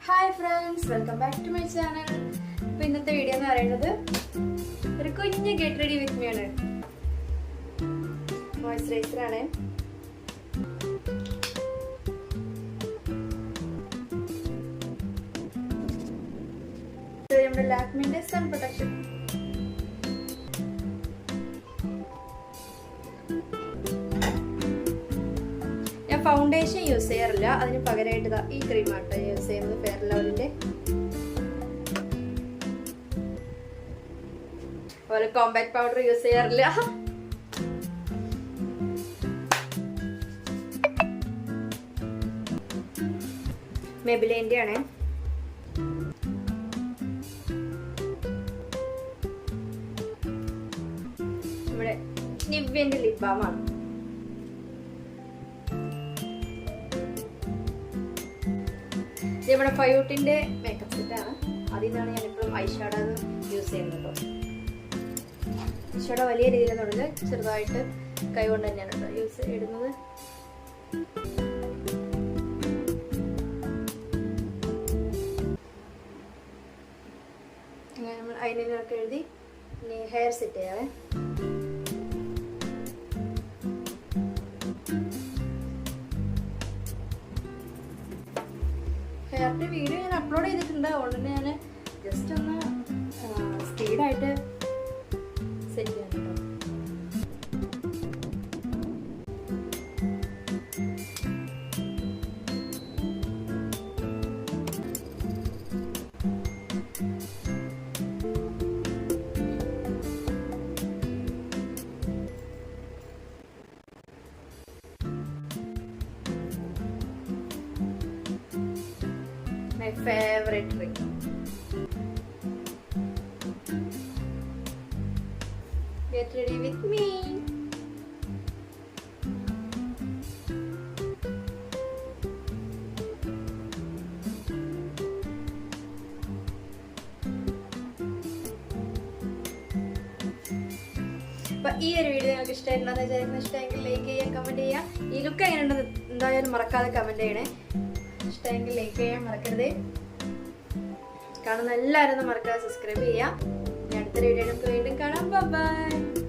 Hi friends welcome back to my channel അപ്പോൾ ഇന്നത്തെ video എന്ന് പറയുന്നത് ഒരു കുഞ്ഞ് ഗെറ്റ് റെഡി വിത്ത് മീ ആണ്. മോയ്സ്ചറൈസർ ആണ്. ഇത് നമ്മുടെ ലാക്മിന്റെ സൺ പ്രൊട്ടക്ഷൻ ഫൗണ്ടേഷൻ യൂസ് ചെയ്യാറില്ല. അതിന് പകരമായിട്ട് ഈ ക്രീമാണ് യൂസ് ചെയ്യുന്നത്. ഫെയർ അതുപോലെ കോമ്പാക്ട് പൗഡർ യൂസ് ചെയ്യാറില്ല. മെബിലേന്റെ ആണ് നമ്മുടെ നിവ്യന്റെ ലിപ് ഇത് നമ്മുടെ ഫയോട്ടിന്റെ മേക്കപ്പ് സെറ്റാണ് അതിൽ നിന്നാണ് ഞാൻ ഇപ്പോഴും ഐഷാഡോ യൂസ് ചെയ്യുന്നത്. കേട്ടോ വലിയ വലിയ തുടങ്ങി ചെറുതായിട്ട് കൈ കൊണ്ട് തന്നെയാണ് യൂസ് ഇടുന്നത്. അങ്ങനെ നമ്മൾ ഐലൈനറൊക്കെ എഴുതി ഇനി ഹെയർ സെറ്റ് ചെയ്യാവേ ഹെയറിന്റെ വീഡിയോ ഞാൻ അപ്ലോഡ് ചെയ്തിട്ടുണ്ട്. അതുകൊണ്ട് ഞാൻ ജസ്റ്റ് ഒന്ന് സ്പീഡായിട്ട് സെറ്റ് ചെയ്യാൻ my favorite trick. Get ready with me. ഈ ഒരു വീഡിയോ നിങ്ങൾക്ക് ഇഷ്ടമായിട്ടുണ്ടെന്ന് വിചാരിക്കുന്നു ഇഷ്ടമെങ്കിൽ ലൈക്ക് ചെയ്യുക കമന്റ് ചെയ്യുക ഈ ലുക്ക് എങ്ങനെയുണ്ടെന്ന് എന്തായാലും മറക്കാതെ കമന്റ് ചെയ്യണേ ഇഷ്ടമെങ്കിൽ ലൈക്ക് ചെയ്യാൻ മറക്കരുത്. കാണുന്ന എല്ലാവരും മറക്കാതെ സബ്സ്ക്രൈബ് ചെയ്യാം ഇനി അടുത്ത വീഡിയോ നമുക്ക് വീണ്ടും കാണാം. ബൈ